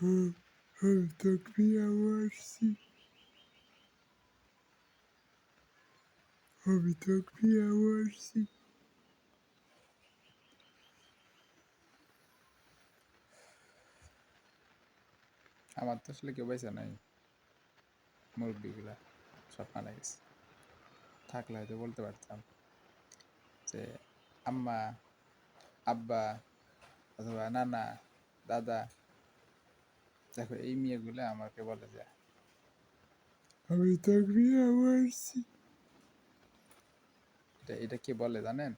বিয়ে করছি আমি বিয়ে করছি আমার তো আসলে কেউ বেঁচে নাই। মুরব্বীগুলা সব মারা গেছে। থাকলে হয়তো বলতে পারতাম যে আম্মা, আব্বা, অথবা নানা, দাদা দেখো এই মেয়েগুলো আমাকে বলে যে আমি বিয়ে করছি। এটা এটা কে বলে জানেন?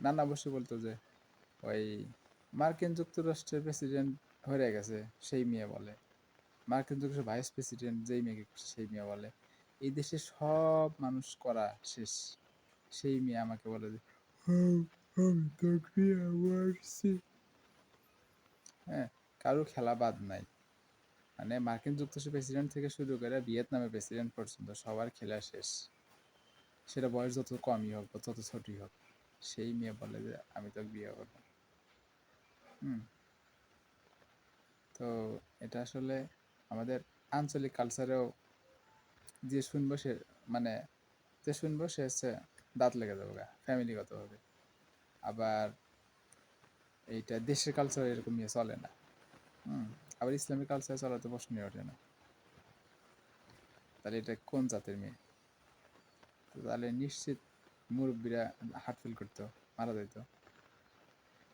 নানা বসে বলতো যে ওই মার্কিন যুক্তরাষ্ট্রের প্রেসিডেন্ট হয়ে গেছে সেই মেয়ে বলে। মার্কিন যুক্তরাষ্ট্রের ভাইস প্রেসিডেন্ট যেই মেয়েকে সেই মেয়ে বলে। এই দেশে সব মানুষ করা শেষ। সেই মেয়ে আমাকে বলে যে হ্যাঁ কারও খেলা বাদ নাই। মানে মার্কিন যুক্তরাষ্ট্রের প্রেসিডেন্ট থেকে শুরু করে ভিয়েতনামের প্রেসিডেন্ট পর্যন্ত সবার খেলা শেষ। সেটা বয়স যত কমই হোক বা তত ছোটই হোক, সেই মেয়ে বলে যে আমি তো বিয়ে করব। হুম। তো এটা আসলে আমাদের আঞ্চলিক কালচারেও যে শুনব সে মানে যে শুনব সে হচ্ছে দাঁত লেগে যাবে গা ফ্যামিলিগতভাবে আবার এইটা দেশের কালচার এরকম ইয়ে চলে না। আবার ইসলামিক কালচারে চলাতে প্রশ্নই ওঠে না। তাহলে এটা কোন জাতের মেয়ে? তাহলে নিশ্চিত মুরব্বীরা হার্ট করতো, মারা যেত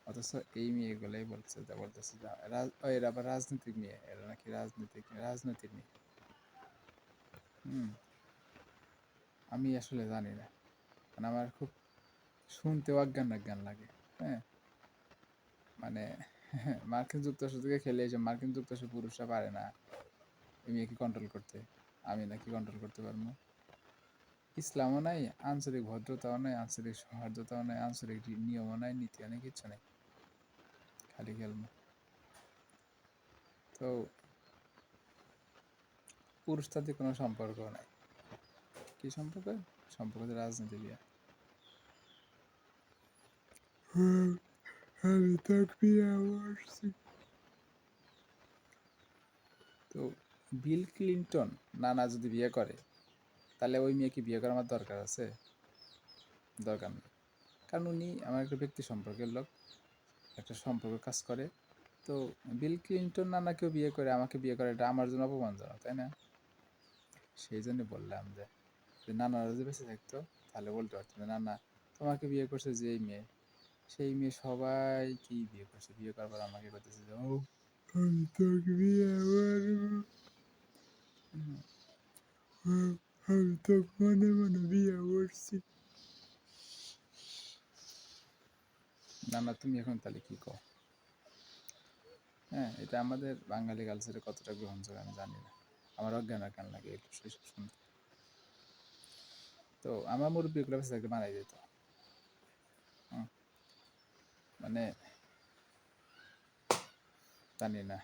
অথচ এই মেয়েগুলাই বলছে যা এরা আবার রাজনৈতিক মেয়ে, এরা নাকি রাজনৈতিক রাজনৈতিক মেয়ে। হুম। আমি আসলে জানি না। মানে আমার খুব শুনতে অজ্ঞান অজ্ঞান লাগে হ্যাঁ। মানে মার্কিন যুক্তরাষ্ট্র থেকে খেলে এসে মার্কিন যুক্তরাষ্ট্র পুরুষরা পারে না, এই মেয়েকে কন্ট্রোল করতে। আমি নাকি কন্ট্রোল করতে পারব? ইসলামও নাই, আঞ্চলিক ভদ্রতাও নাই, আঞ্চলিক সৌহার্দ্যতাও নাই, আঞ্চলিক নিয়মও নাই, নীতি অনেক কিচ্ছু নেই। খালি খেলব। তো পুরুষ তাতে কোনো সম্পর্ক নাই। কি সম্পর্ক? সম্পর্ক রাজনীতি বিয়ে আমি তোকে বিয়ে করছি তো বিল ক্লিনটন নানা যদি বিয়ে করে, তাহলে ওই মেয়েকে বিয়ে করা আমার দরকার আছে? দরকার নেই। কারণ উনি আমার একটা ব্যক্তি সম্পর্কের লোক, একটা সম্পর্ক কাজ করে। তো বিল ক্লিনটন নানাকেও বিয়ে করে, আমাকে বিয়ে করে এটা আমার জন্য অপমানজনক, তাই না? সেই জন্য বললাম যে নানারা যদি বেঁচে থাকতো, তাহলে বলতে পারতো নানা, তোমাকে বিয়ে করছে যে এই মেয়ে। সেই মেয়ে সবাইকেই বিয়ে করছে? বিয়ে করার আমাকে করতেছে যে ও আমি হুম, আমি তোকে মনে মনে বিয়ে করছি। না না তুমি এখন তাহলে কি কও? হ্যাঁ এটা আমাদের বাঙালি কালচারে কতটা গ্রহণযোগ্য আমি জানি না। আমার অজ্ঞান অজ্ঞান লাগে এগুলো শুনতে। তো আমার মুরব্বীগুলো বেঁচে থাকতে মারাই যেত হুম। মানে জানি না